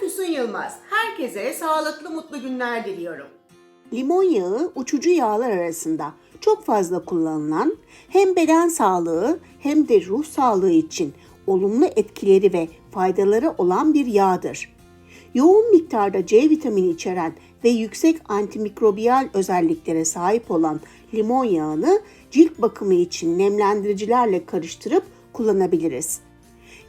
Füsun Yılmaz. Herkese sağlıklı mutlu günler diliyorum. Limon yağı uçucu yağlar arasında çok fazla kullanılan hem beden sağlığı hem de ruh sağlığı için olumlu etkileri ve faydaları olan bir yağdır. Yoğun miktarda C vitamini içeren ve yüksek antimikrobiyal özelliklere sahip olan limon yağını cilt bakımı için nemlendiricilerle karıştırıp kullanabiliriz.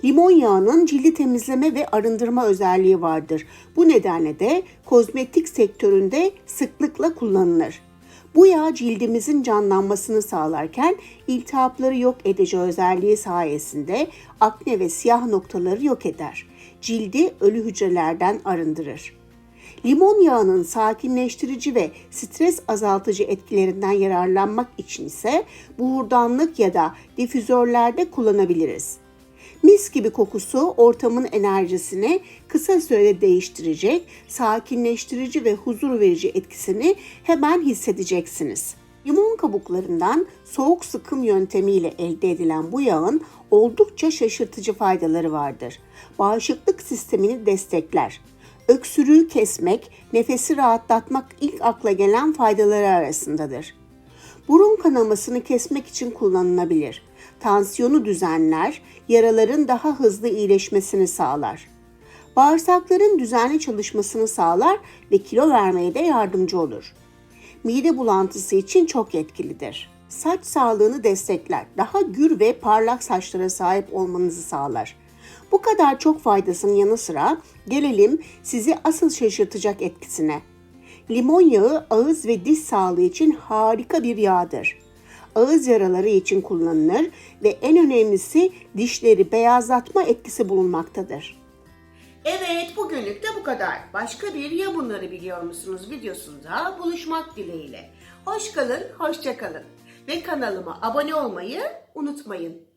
Limon yağının cildi temizleme ve arındırma özelliği vardır. Bu nedenle de kozmetik sektöründe sıklıkla kullanılır. Bu yağ cildimizin canlanmasını sağlarken iltihapları yok edici özelliği sayesinde akne ve siyah noktaları yok eder. Cildi ölü hücrelerden arındırır. Limon yağının sakinleştirici ve stres azaltıcı etkilerinden yararlanmak için ise buhurdanlık ya da difüzörlerde kullanabiliriz. Mis gibi kokusu ortamın enerjisini kısa sürede değiştirecek, sakinleştirici ve huzur verici etkisini hemen hissedeceksiniz. Limon kabuklarından soğuk sıkım yöntemiyle elde edilen bu yağın oldukça şaşırtıcı faydaları vardır. Bağışıklık sistemini destekler. Öksürüğü kesmek, nefesi rahatlatmak ilk akla gelen faydaları arasındadır. Burun kanamasını kesmek için kullanılabilir. Tansiyonu düzenler, yaraların daha hızlı iyileşmesini sağlar. Bağırsakların düzenli çalışmasını sağlar ve kilo vermeye de yardımcı olur. Mide bulantısı için çok etkilidir. Saç sağlığını destekler. Daha gür ve parlak saçlara sahip olmanızı sağlar. Bu kadar çok faydasının yanı sıra gelelim sizi asıl şaşırtacak etkisine. Limon yağı ağız ve diş sağlığı için harika bir yağdır. Ağız yaraları için kullanılır ve en önemlisi dişleri beyazlatma etkisi bulunmaktadır. Evet bugünlük de bu kadar. Başka bir ya bunları biliyor musunuz videosunda buluşmak dileğiyle. Hoş kalın, hoşça kalın. Ve kanalıma abone olmayı unutmayın.